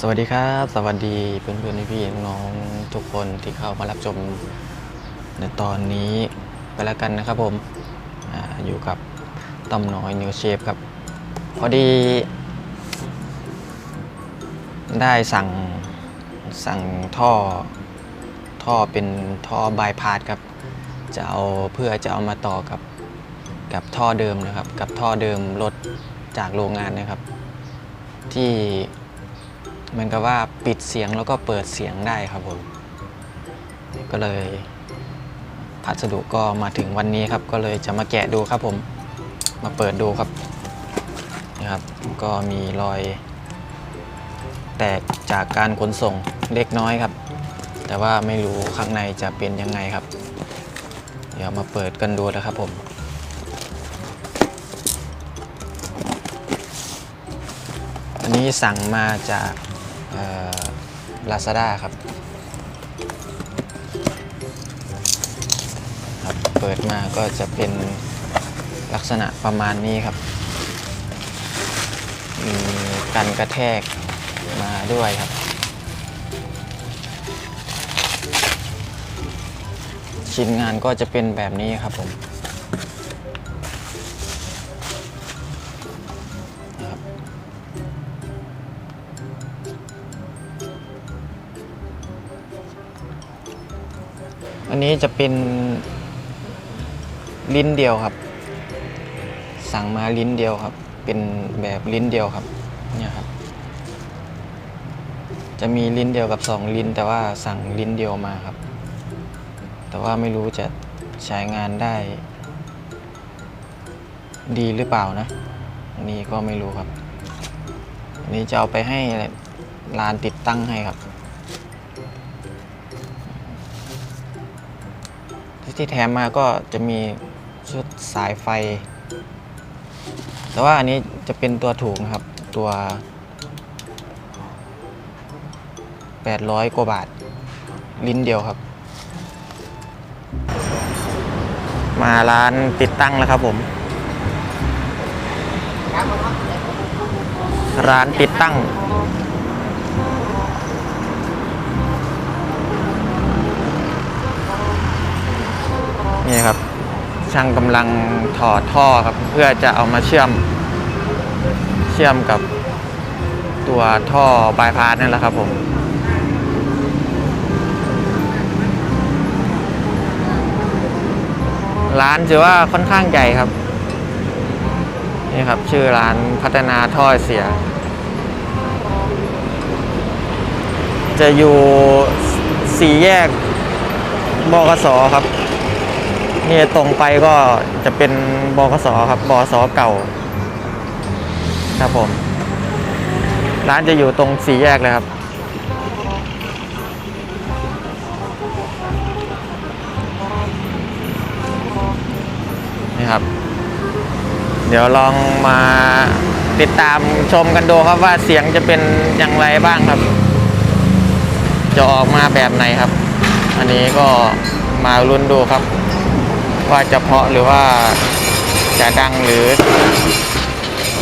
สวัสดีครับ สวัสดีเพื่อนเพื่อนๆพี่น้องทุกคนที่เข้ามารับชมในตอนนี้ไปแล้วกันนะครับผมออยู่กับต้อมน้อยนิวเชฟครับ พอดี ได้สั่งสั่งท่อท่อเป็นท่อบายพาสครับ จะเอาเพื่อจะเอามาต่อกับกับท่อเดิมนะครับ กับท่อเดิมรถจากโรงงานนะครับ ที่เหมันก็ว่าปิดเสียงแล้วก็เปิดเสียงได้ครับผมก็เลยพัสดุก็มาถึงวันนี้ครับ ก็เลยจะมาแกะดูครับผมมาเปิดดูครับนะครับ ก็มีรอย แตกจากการขนส่งเล็กน้อยครับ แต่ว่าไม่รู้ข้างในจะเป็นยังไงครับ เดี๋ยวมาเปิดกันดูนะครับผม นี้สั่งมาจากลาซาด้าครับครับ เปิดมาก็จะเป็นลักษณะประมาณนี้ครับ มีกันกระแทกมาด้วยครับ ชิ้นงานก็จะเป็นแบบนี้ครับผม อันนี้จะเป็นลิ้นเดียวครับ สั่งมาลิ้นเดียวครับ เป็นแบบลิ้นเดียวครับเนี่ยครับ จะมีลิ้นเดียวกับสองลิ้น แต่ว่าสั่งลิ้นเดียวมาครับ แต่ว่าไม่รู้จะใช้งานได้ ดีหรือเปล่านะอันนี้ก็ไม่รู้ครับอันนี้จะเอาไปให้ร้านติดตั้งให้ครับ ที่แถมมาก็จะมีชุดสายไฟ แต่ว่าอันนี้จะเป็นตัวถูกนะครับตัว 800 กว่าบาท ลิ้นเดียวครับ มาร้านติดตั้งแล้วครับผม ร้านติดตั้ง นี่ครับ ช่างกำลังถอดท่อครับ เพื่อจะเอามาเชื่อม เชื่อมกับตัวท่อบายพาสนั่นแหละครับผมร้านถือว่าค่อนข้างใหญ่ครับ นี่ครับ ชื่อร้านพัฒนาท่อเสีย จะอยู่สี่แยกบกสครับ นี่ตรงไปก็จะเป็นบกสครับบกสเก่า ครับผม ร้านจะอยู่ตรงสี่แยกเลยครับนี่ครับ เดี๋ยวลองมาติดตามชมกันดูครับว่าเสียงจะเป็นอย่างไรบ้างครับ จะออกมาแบบไหนครับ อันนี้ก็มาลุ้นดูครับ ว่าจะเพาะหรือว่าจะดังหรือ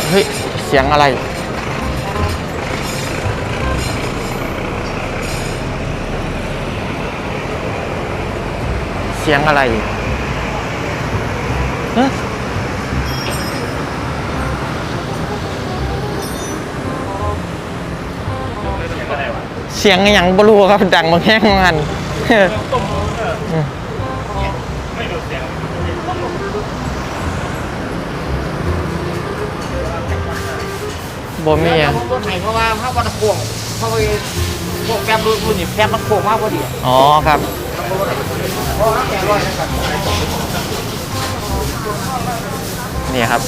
เฮ้ย เสียงอะไร เสียงอะไรฮะเสียงอย่างบรูครับ ดังบางแห้งบางอั บ่มีอะต้นไหนเพราะว่าถ้าวันโค้งเพราะว่าพวกแป๊บรุ่นนี่แป๊บมันโค้งมากพอดีอ๋อครับเพราะว่าแกร้อยนะครับนี่ครับ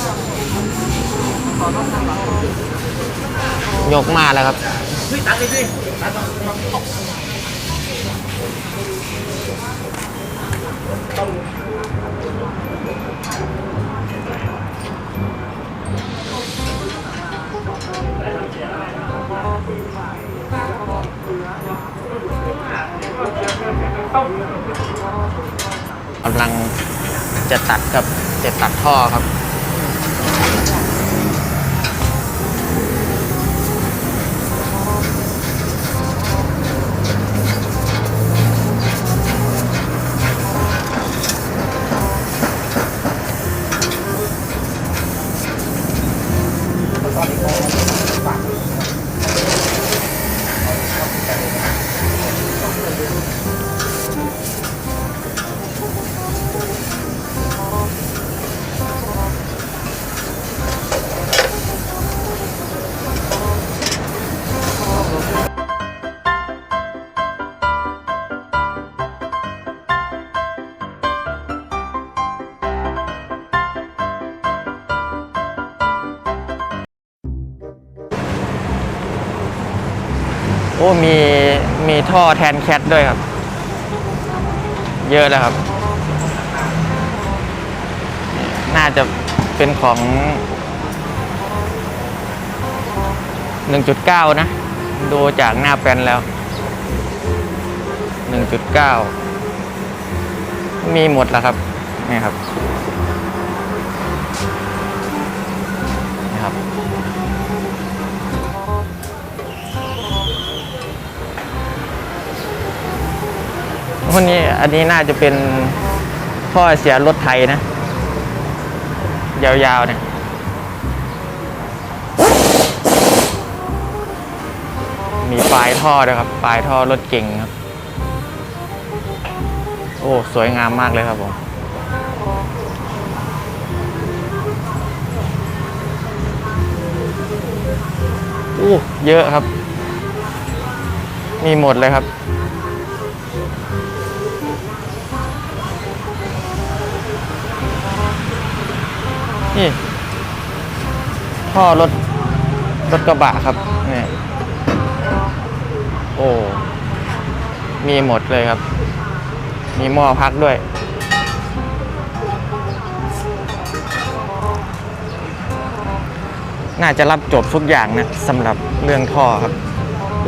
ยกมาแล้วครับเฮ้ยตัดเลยสิตัด กำลังจะตัดกับจะตัดท่อครับ โอ้มีมีท่อแทนแคทด้วยครับ เยอะแล้วครับ น่าจะเป็นของ 1.9 นะ ดูจากหน้าแปลนแล้ว 1.9 มีหมดแล้วครับ นี่ครับนี่ครับ พวกนี้อันนี้น่าจะเป็นท่อเสียรถไทยนะ ยาวๆเนี่ยมีปลายท่อด้วยครับ ปลายท่อรถเก่งครับ โอ้ สวยงามมากเลยครับผมอู้เยอะครับ มีหมดเลยครับ นี่ท่อรถรถกระบะครับนี่โอ้มีหมดเลยครับ มีหม้อพักด้วย น่าจะรับจบทุกอย่างนะสำหรับเรื่องท่อครับ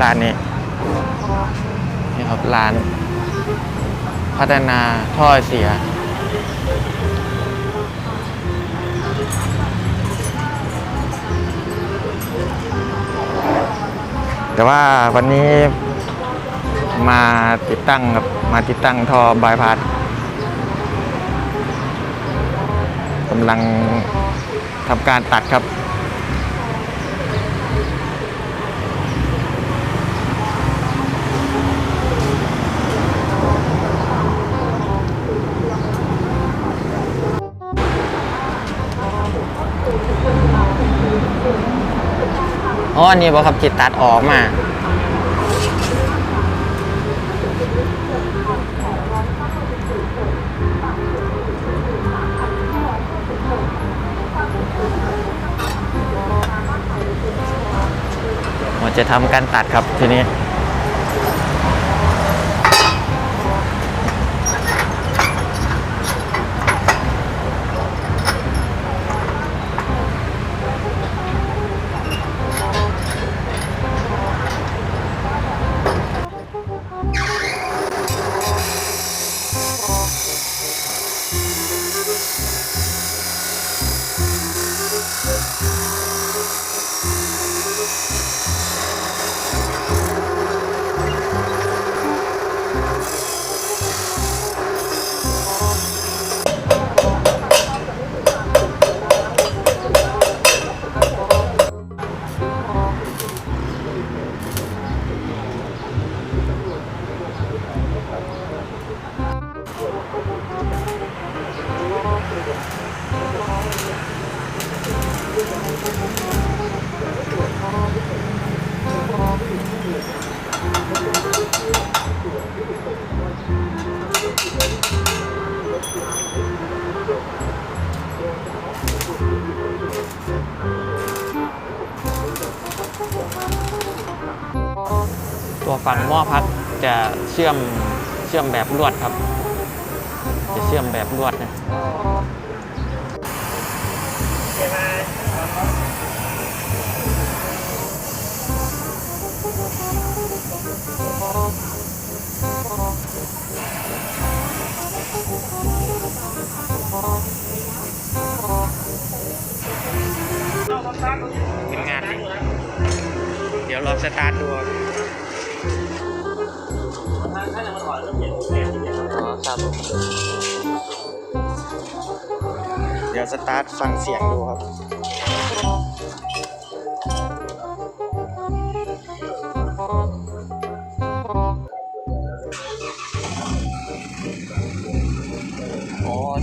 ร้านนี้ นี่ครับร้าน พัฒนาท่อเสีย แต่ว่าวันนี้มาติดตั้งครับมาติดตั้งท่อบายพาสกำลังทำการตัดครับ อ๋ออันนี้บอครับจิตตัดออกมาเราจะทำการตัดครับทีนี้ ตัวฝั่งหม้อพักจะเชื่อมเชื่อมแบบลวดครับ จะเชื่อมแบบลวดนะ ลองสตาร์ทดูถ้ายังมันอ่อเปลี่ยนเปลี่ยนเอ๋คเดี๋ยวสตาร์ทฟังเสียงดูครับ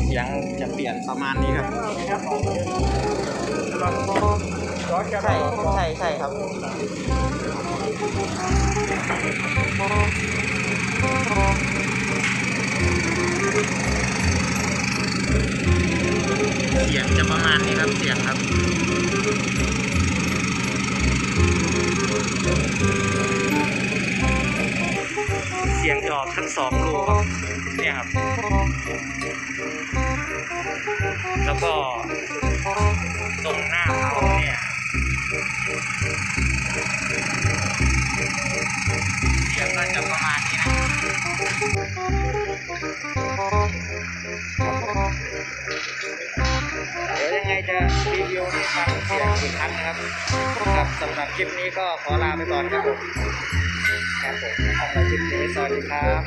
เสียงจะเปลี่ยนประมาณนี้ครับ ใช่ใช่ใช่ครับเสียงจะประมาณนี้ครับเสียงครับเสียงจะออกทั้งสองรูครับเนี่ยครับ แล้วก็ตรงหน้าเผาเนี่ย เสียงก็จะประมาณนี้นะเดี๋ยวยังไงจะรีวิวให้ฟังเสียงอีกครั้งนะครับครับสำหรับคลิปนี้ก็ขอลาไปก่อนครับผมครับผมสำหรับคลิปนี้สวัสดีครับ